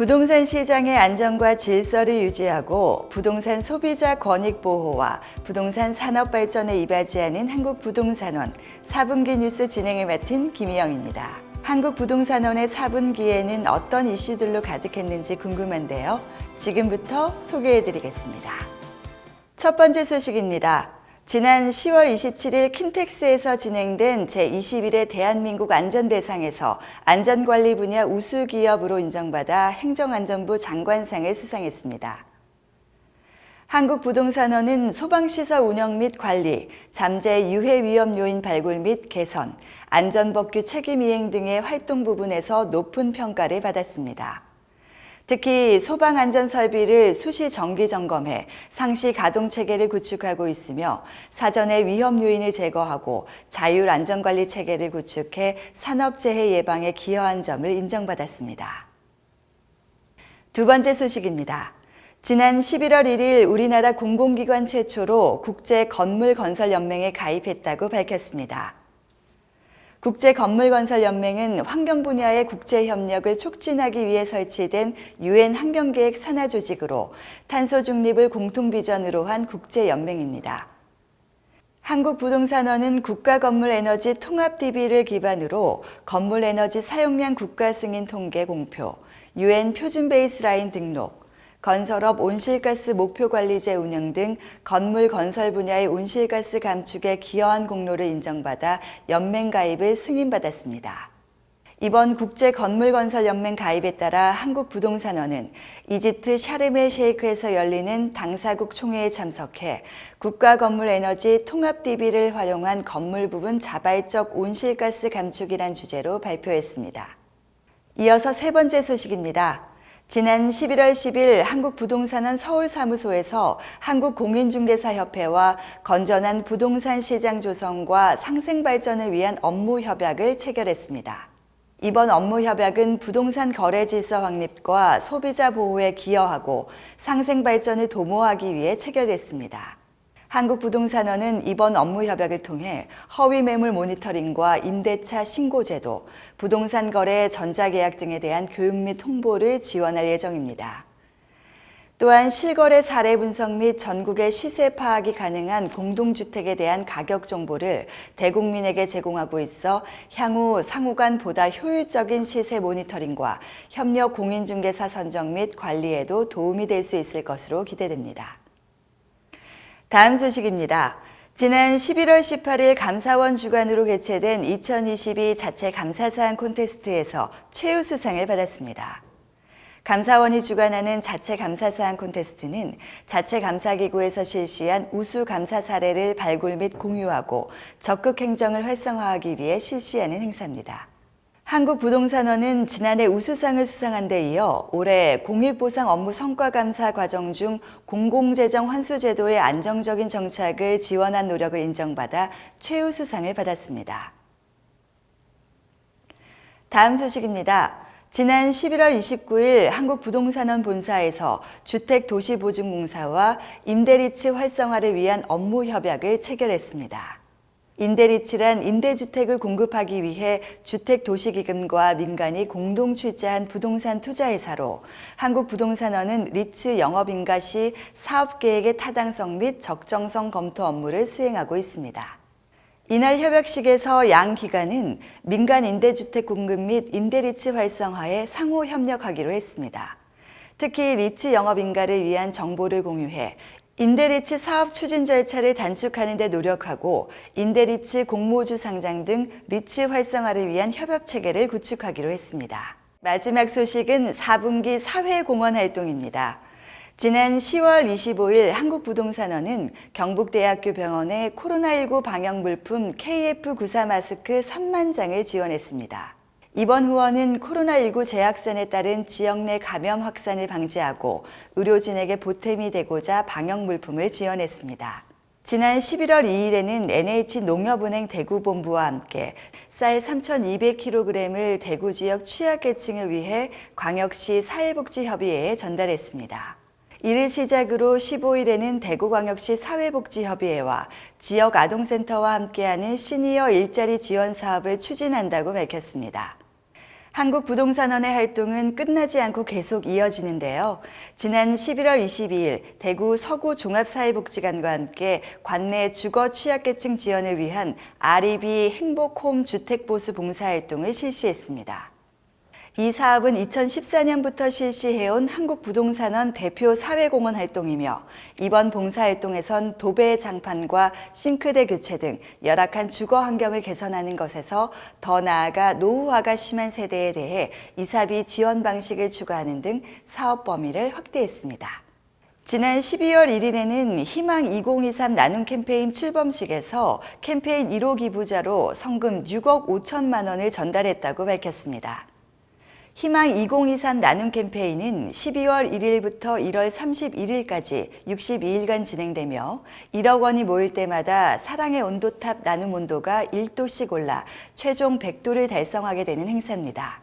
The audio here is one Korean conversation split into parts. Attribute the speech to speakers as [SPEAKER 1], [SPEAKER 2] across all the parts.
[SPEAKER 1] 부동산 시장의 안정과 질서를 유지하고 부동산 소비자 권익 보호와 부동산 산업 발전에 이바지하는 한국부동산원 4분기 뉴스 진행을 맡은 김희영입니다. 한국부동산원의 4분기에는 어떤 이슈들로 가득했는지 궁금한데요. 지금부터 소개해드리겠습니다. 첫 번째 소식입니다. 지난 10월 27일 킨텍스에서 진행된 제21회 대한민국 안전대상에서 안전관리 분야 우수기업으로 인정받아 행정안전부 장관상을 수상했습니다. 한국부동산원은 소방시설 운영 및 관리, 잠재 유해 위험 요인 발굴 및 개선, 안전법규 책임 이행 등의 활동 부분에서 높은 평가를 받았습니다. 특히 소방 안전 설비를 수시 정기 점검해 상시 가동 체계를 구축하고 있으며 사전에 위험 요인을 제거하고 자율 안전 관리 체계를 구축해 산업 재해 예방에 기여한 점을 인정받았습니다. 두 번째 소식입니다. 지난 11월 1일 우리나라 공공기관 최초로 국제 건물 건설 연맹에 가입했다고 밝혔습니다. 국제건물건설연맹은 환경 분야의 국제 협력을 촉진하기 위해 설치된 유엔 환경계획 산하 조직으로 탄소 중립을 공통 비전으로 한 국제 연맹입니다. 한국부동산원은 국가건물에너지 통합DB를 기반으로 건물에너지 사용량 국가 승인 통계 공표, 유엔 표준 베이스라인 등록, 건설업 온실가스 목표관리제 운영 등 건물 건설 분야의 온실가스 감축에 기여한 공로를 인정받아 연맹 가입을 승인받았습니다. 이번 국제 건물 건설 연맹 가입에 따라 한국 부동산원은 이집트 샤르멜 셰이크에서 열리는 당사국 총회에 참석해 국가 건물 에너지 통합 DB를 활용한 건물 부분 자발적 온실가스 감축이란 주제로 발표했습니다. 이어서 세 번째 소식입니다. 지난 11월 10일 한국부동산원 서울사무소에서 한국공인중개사협회와 건전한 부동산 시장 조성과 상생 발전을 위한 업무 협약을 체결했습니다. 이번 업무 협약은 부동산 거래 질서 확립과 소비자 보호에 기여하고 상생 발전을 도모하기 위해 체결됐습니다. 한국부동산원은 이번 업무 협약을 통해 허위 매물 모니터링과 임대차 신고 제도, 부동산 거래 전자계약 등에 대한 교육 및 홍보를 지원할 예정입니다. 또한 실거래 사례 분석 및 전국의 시세 파악이 가능한 공동주택에 대한 가격 정보를 대국민에게 제공하고 있어 향후 상호 간 보다 효율적인 시세 모니터링과 협력 공인중개사 선정 및 관리에도 도움이 될 수 있을 것으로 기대됩니다. 다음 소식입니다. 지난 11월 18일 감사원 주관으로 개최된 2022 자체 감사사항 콘테스트에서 최우수상을 받았습니다. 감사원이 주관하는 자체 감사사항 콘테스트는 자체 감사기구에서 실시한 우수 감사 사례를 발굴 및 공유하고 적극 행정을 활성화하기 위해 실시하는 행사입니다. 한국부동산원은 지난해 우수상을 수상한 데 이어 올해 공익보상 업무 성과감사 과정 중 공공재정 환수제도의 안정적인 정착을 지원한 노력을 인정받아 최우수상을 받았습니다. 다음 소식입니다. 지난 11월 29일 한국부동산원 본사에서 주택도시보증공사와 임대리츠 활성화를 위한 업무 협약을 체결했습니다. 임대리츠란 임대주택을 공급하기 위해 주택도시기금과 민간이 공동 출자한 부동산 투자회사로 한국부동산원은 리츠 영업인가 시 사업계획의 타당성 및 적정성 검토 업무를 수행하고 있습니다. 이날 협약식에서 양 기관은 민간 임대주택 공급 및 임대리츠 활성화에 상호 협력하기로 했습니다. 특히 리츠 영업 인가를 위한 정보를 공유해 임대리츠 사업 추진 절차를 단축하는 데 노력하고 임대리츠 공모주 상장 등 리츠 활성화를 위한 협업 체계를 구축하기로 했습니다. 마지막 소식은 4분기 사회공헌 활동입니다. 지난 10월 25일 한국부동산원은 경북대학교 병원에 코로나19 방역 물품 KF94 마스크 3만 장을 지원했습니다. 이번 후원은 코로나19 재확산에 따른 지역 내 감염 확산을 방지하고 의료진에게 보탬이 되고자 방역 물품을 지원했습니다. 지난 11월 2일에는 NH농협은행 대구본부와 함께 쌀 3,200kg을 대구 지역 취약계층을 위해 광역시 사회복지협의회에 전달했습니다. 이를 시작으로 15일에는 대구광역시 사회복지협의회와 지역 아동센터와 함께하는 시니어 일자리 지원 사업을 추진한다고 밝혔습니다. 한국부동산원의 활동은 끝나지 않고 계속 이어지는데요. 지난 11월 22일 대구 서구 종합사회복지관과 함께 관내 주거 취약계층 지원을 위한 아리비 행복홈 주택보수 봉사활동을 실시했습니다. 이 사업은 2014년부터 실시해온 한국부동산원 대표 사회공헌 활동이며 이번 봉사활동에선 도배 장판과 싱크대 교체 등 열악한 주거 환경을 개선하는 것에서 더 나아가 노후화가 심한 세대에 대해 이사비 지원 방식을 추가하는 등 사업 범위를 확대했습니다. 지난 12월 1일에는 희망 2023 나눔 캠페인 출범식에서 캠페인 1호 기부자로 성금 6억 5천만 원을 전달했다고 밝혔습니다. 희망 2023 나눔 캠페인은 12월 1일부터 1월 31일까지 62일간 진행되며 1억 원이 모일 때마다 사랑의 온도탑 나눔 온도가 1도씩 올라 최종 100도를 달성하게 되는 행사입니다.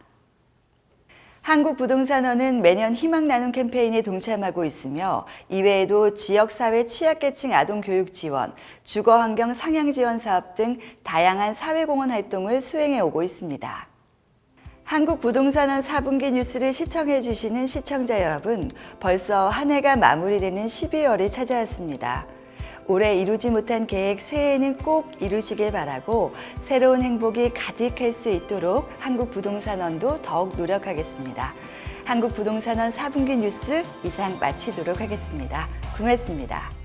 [SPEAKER 1] 한국부동산원은 매년 희망 나눔 캠페인에 동참하고 있으며 이외에도 지역사회 취약계층 아동 교육 지원, 주거환경 상향 지원 사업 등 다양한 사회공헌 활동을 수행해 오고 있습니다. 한국 부동산원 4분기 뉴스를 시청해 주시는 시청자 여러분, 벌써 한 해가 마무리되는 12월이 찾아왔습니다. 올해 이루지 못한 계획 새해에는 꼭 이루시길 바라고 새로운 행복이 가득할 수 있도록 한국 부동산원도 더욱 노력하겠습니다. 한국 부동산원 4분기 뉴스 이상 마치도록 하겠습니다. 고맙습니다.